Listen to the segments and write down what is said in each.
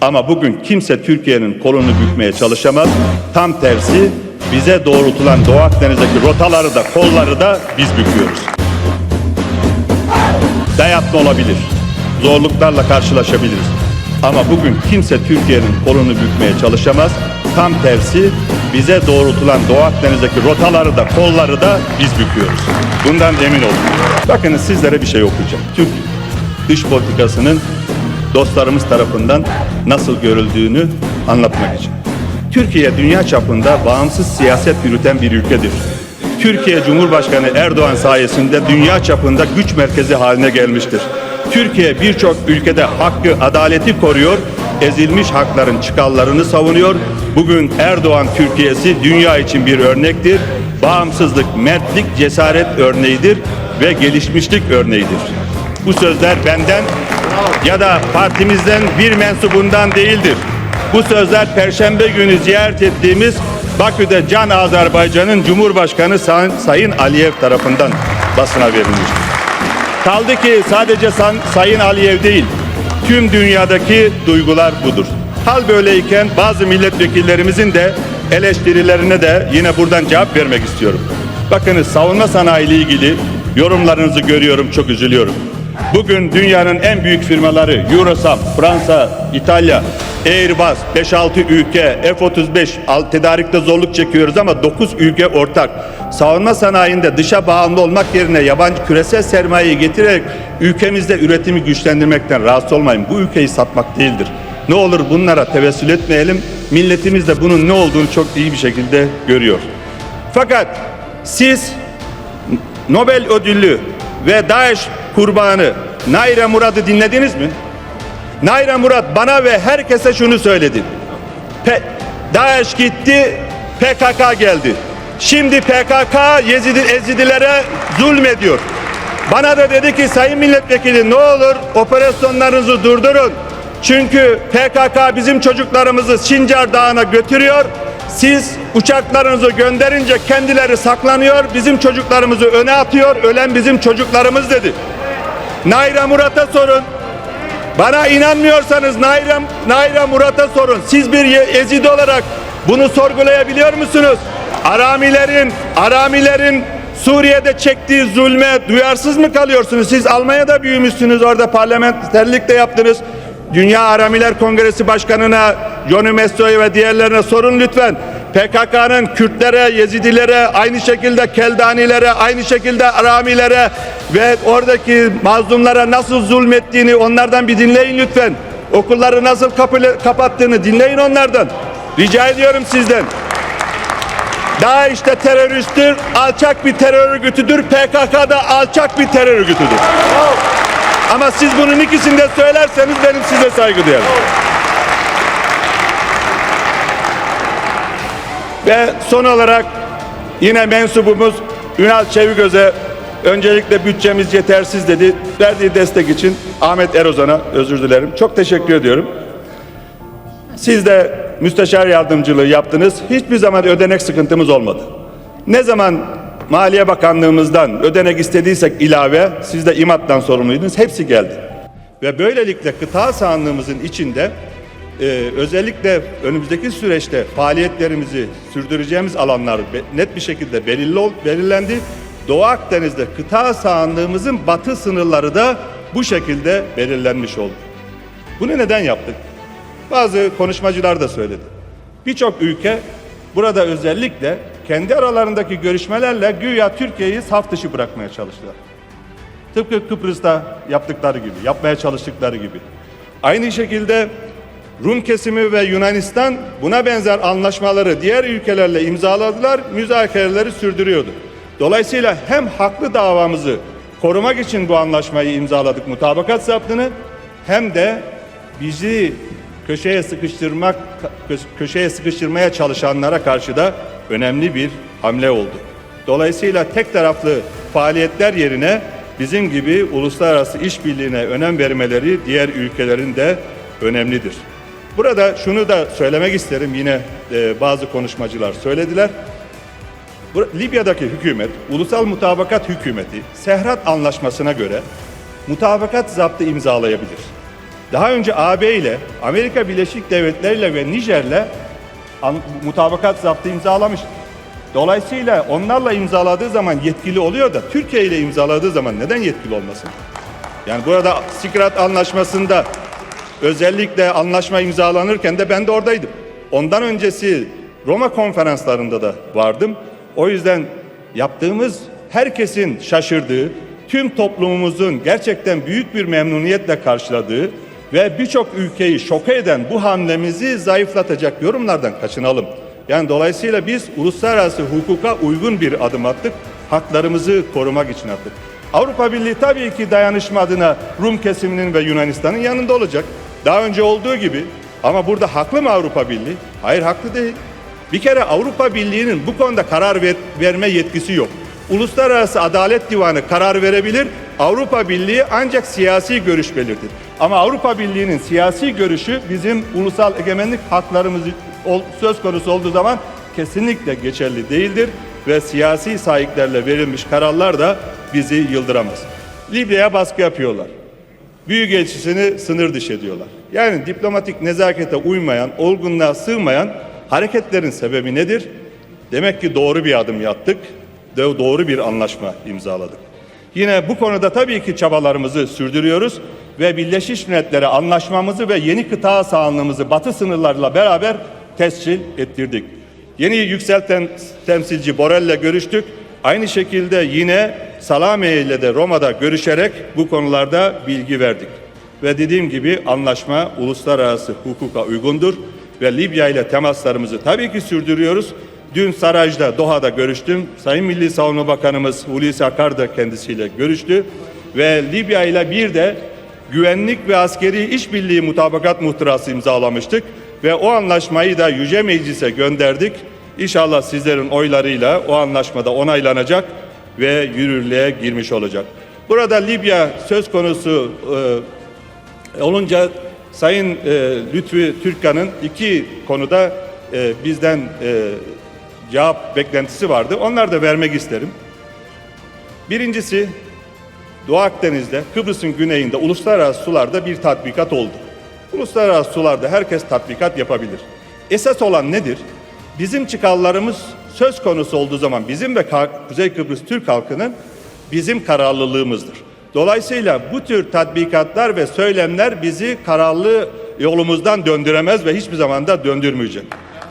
Ama bugün kimse Türkiye'nin kolunu bükmeye çalışamaz. Tam tersi bize doğrultulan Doğu Akdeniz'deki rotaları da kolları da biz büküyoruz. Dayatma olabilir. Zorluklarla karşılaşabiliriz. Ama bugün kimse Türkiye'nin kolunu bükmeye çalışamaz. Tam tersi bize doğrultulan Doğu Akdeniz'deki rotaları da kolları da biz büküyoruz. Bundan emin olun. Bakınız sizlere bir şey okuyacağım. Türk dış politikasının dostlarımız tarafından nasıl görüldüğünü anlatmak için. Türkiye dünya çapında bağımsız siyaset yürüten bir ülkedir. Türkiye Cumhurbaşkanı Erdoğan sayesinde dünya çapında güç merkezi haline gelmiştir. Türkiye birçok ülkede hakkı, adaleti koruyor, ezilmiş hakların çıkarlarını savunuyor. Bugün Erdoğan Türkiye'si dünya için bir örnektir. Bağımsızlık, mertlik, cesaret örneğidir ve gelişmişlik örneğidir. Bu sözler benden ya da partimizden bir mensubundan değildir. Bu sözler Perşembe günü ziyaret ettiğimiz Bakü'de Can Azerbaycan'ın Cumhurbaşkanı Sayın, Aliyev tarafından basına verilmiştir. Kaldı ki sadece Sayın Aliyev değil, tüm dünyadaki duygular budur. Hal böyleyken bazı milletvekillerimizin de eleştirilerine de yine buradan cevap vermek istiyorum. Bakınız savunma sanayi ile ilgili yorumlarınızı görüyorum, çok üzülüyorum. Bugün dünyanın en büyük firmaları Eurosam, Fransa, İtalya, Airbus, 5-6 ülke, F-35 al- tedarikte zorluk çekiyoruz ama 9 ülke ortak. Savunma sanayinde dışa bağımlı olmak yerine yabancı küresel sermayeyi getirerek ülkemizde üretimi güçlendirmekten rahatsız olmayın. Bu ülkeyi satmak değildir. Ne olur bunlara tevessül etmeyelim. Milletimiz de bunun ne olduğunu çok iyi bir şekilde görüyor. Fakat siz Nobel ödüllü ve DAEŞ kurbanı Naira Murad'ı dinlediniz mi? Naira Murad bana ve herkese şunu söyledi. Pe DAEŞ gitti, PKK geldi. Şimdi PKK Yezidi, Ezidilere zulmediyor. Bana da dedi ki sayın milletvekili ne olur operasyonlarınızı durdurun. Çünkü PKK bizim çocuklarımızı Sincar Dağı'na götürüyor. Siz uçaklarınızı gönderince kendileri saklanıyor. Bizim çocuklarımızı öne atıyor. Ölen bizim çocuklarımız dedi. Naira Murat'a sorun. Bana inanmıyorsanız Naira, Naira Murat'a sorun. Siz bir Ezidi olarak bunu sorgulayabiliyor musunuz? Aramilerin, Aramilerin Suriye'de çektiği zulme duyarsız mı kalıyorsunuz? Siz Almanya'da büyümüşsünüz orada parlamenterlik de yaptınız. Dünya Aramiler Kongresi Başkanı'na, Johnny Messo'ya ve diğerlerine sorun lütfen. PKK'nın Kürtlere, Yezidilere, aynı şekilde Keldanilere, aynı şekilde Aramilere ve oradaki mazlumlara nasıl zulmettiğini onlardan bir dinleyin lütfen. Okulları nasıl kapattığını dinleyin onlardan. Rica ediyorum sizden. DAEŞ de teröristtir, alçak bir terör örgütüdür. PKK da alçak bir terör örgütüdür. Ama siz bunun ikisini de söylerseniz benim size saygı duyarım. Ve son olarak yine mensubumuz Ünal Çeviköz'e öncelikle bütçemiz yetersiz dedi. Verdiği destek için Ahmet Erozan'a özür dilerim. Çok teşekkür ediyorum. Siz de müsteşar yardımcılığı yaptınız. Hiçbir zaman ödenek sıkıntımız olmadı. Ne zaman Maliye Bakanlığımızdan ödenek istediysek ilave, siz de İMAT'tan sorumluydunuz, hepsi geldi. Ve böylelikle kıta sahanlığımızın içinde e, özellikle önümüzdeki süreçte faaliyetlerimizi sürdüreceğimiz alanlar net bir şekilde belirli belirlendi. Doğu Akdeniz'de kıta sahanlığımızın batı sınırları da bu şekilde belirlenmiş oldu. Bunu neden yaptık? Bazı konuşmacılar da söyledi. Birçok ülke burada özellikle kendi aralarındaki görüşmelerle güya Türkiye'yi saf dışı bırakmaya çalıştılar. Tıpkı Kıbrıs'ta yaptıkları gibi, yapmaya çalıştıkları gibi. Aynı şekilde Rum kesimi ve Yunanistan buna benzer anlaşmaları diğer ülkelerle imzaladılar, müzakereleri sürdürüyordu. Dolayısıyla hem haklı davamızı korumak için bu anlaşmayı imzaladık mutabakat zaptını hem de bizi köşeye sıkıştırmak köşeye sıkıştırmaya çalışanlara karşı da önemli bir hamle oldu. Dolayısıyla tek taraflı faaliyetler yerine bizim gibi uluslararası işbirliğine önem vermeleri diğer ülkelerin de önemlidir. Burada şunu da söylemek isterim yine e, bazı konuşmacılar söylediler. Libya'daki hükümet, Ulusal Mutabakat Hükümeti, Sehrat Anlaşması'na göre mutabakat zaptı imzalayabilir. Daha önce AB ile, Amerika Birleşik Devletleri ile ve Nijer'le mutabakat zaptı imzalamıştı. Dolayısıyla onlarla imzaladığı zaman yetkili oluyor da Türkiye ile imzaladığı zaman neden yetkili olmasın? Yani burada Sikrat Anlaşması'nda özellikle anlaşma imzalanırken de ben de oradaydım. Ondan öncesi Roma konferanslarında da vardım. O yüzden yaptığımız herkesin şaşırdığı, tüm toplumumuzun gerçekten büyük bir memnuniyetle karşıladığı ve birçok ülkeyi şoke eden bu hamlemizi zayıflatacak yorumlardan kaçınalım. Yani dolayısıyla biz uluslararası hukuka uygun bir adım attık. Haklarımızı korumak için attık. Avrupa Birliği tabii ki dayanışma adına Rum kesiminin ve Yunanistan'ın yanında olacak. Daha önce olduğu gibi. Ama burada haklı mı Avrupa Birliği? Hayır haklı değil. Bir kere Avrupa Birliği'nin bu konuda karar ver- verme yetkisi yok. Uluslararası Adalet Divanı karar verebilir. Avrupa Birliği ancak siyasi görüş belirtir. Ama Avrupa Birliği'nin siyasi görüşü bizim ulusal egemenlik haklarımız söz konusu olduğu zaman kesinlikle geçerli değildir ve siyasi sahiplerle verilmiş kararlar da bizi yıldıramaz. Libya'ya baskı yapıyorlar. Büyükelçisini sınır dışı ediyorlar. Yani diplomatik nezakete uymayan, olgunluğa sığmayan hareketlerin sebebi nedir? Demek ki doğru bir adım yaptık, doğru bir anlaşma imzaladık. Yine bu konuda tabii ki çabalarımızı sürdürüyoruz ve Birleşmiş Milletler'e anlaşmamızı ve yeni kıta sahanlığımızı batı sınırlarla beraber tescil ettirdik. Yeni yükselten temsilci Borrell'le görüştük. Aynı şekilde yine Salame ile de Roma'da görüşerek bu konularda bilgi verdik. Ve dediğim gibi anlaşma uluslararası hukuka uygundur ve Libya ile temaslarımızı tabii ki sürdürüyoruz. Dün Saraj'da, Doha'da görüştüm. Sayın Milli Savunma Bakanımız Hulusi Akar da kendisiyle görüştü. Ve Libya ile bir de güvenlik ve askeri işbirliği mutabakat muhtırası imzalamıştık. Ve o anlaşmayı da Yüce Meclis'e gönderdik. İnşallah sizlerin oylarıyla o anlaşmada onaylanacak ve yürürlüğe girmiş olacak. Burada Libya söz konusu e, olunca Sayın e, Lütfü Türkkan'ın iki konuda e, bizden e, cevap beklentisi vardı. Onları da vermek isterim. Birincisi Doğu Akdeniz'de Kıbrıs'ın güneyinde uluslararası sularda bir tatbikat oldu. Uluslararası sularda herkes tatbikat yapabilir. Esas olan nedir? Bizim çıkarlarımız söz konusu olduğu zaman bizim ve Kuzey Kıbrıs Türk halkının bizim kararlılığımızdır. Dolayısıyla bu tür tatbikatlar ve söylemler bizi kararlı yolumuzdan döndüremez ve hiçbir zaman da döndürmeyecek.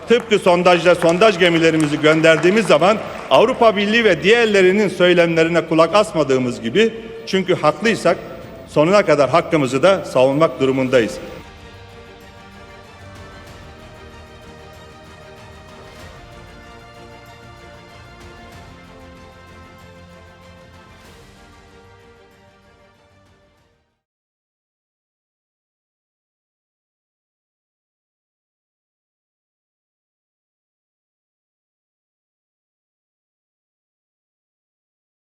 Tıpkı sondajla sondaj gemilerimizi gönderdiğimiz zaman Avrupa Birliği ve diğerlerinin söylemlerine kulak asmadığımız gibi çünkü haklıysak sonuna kadar hakkımızı da savunmak durumundayız.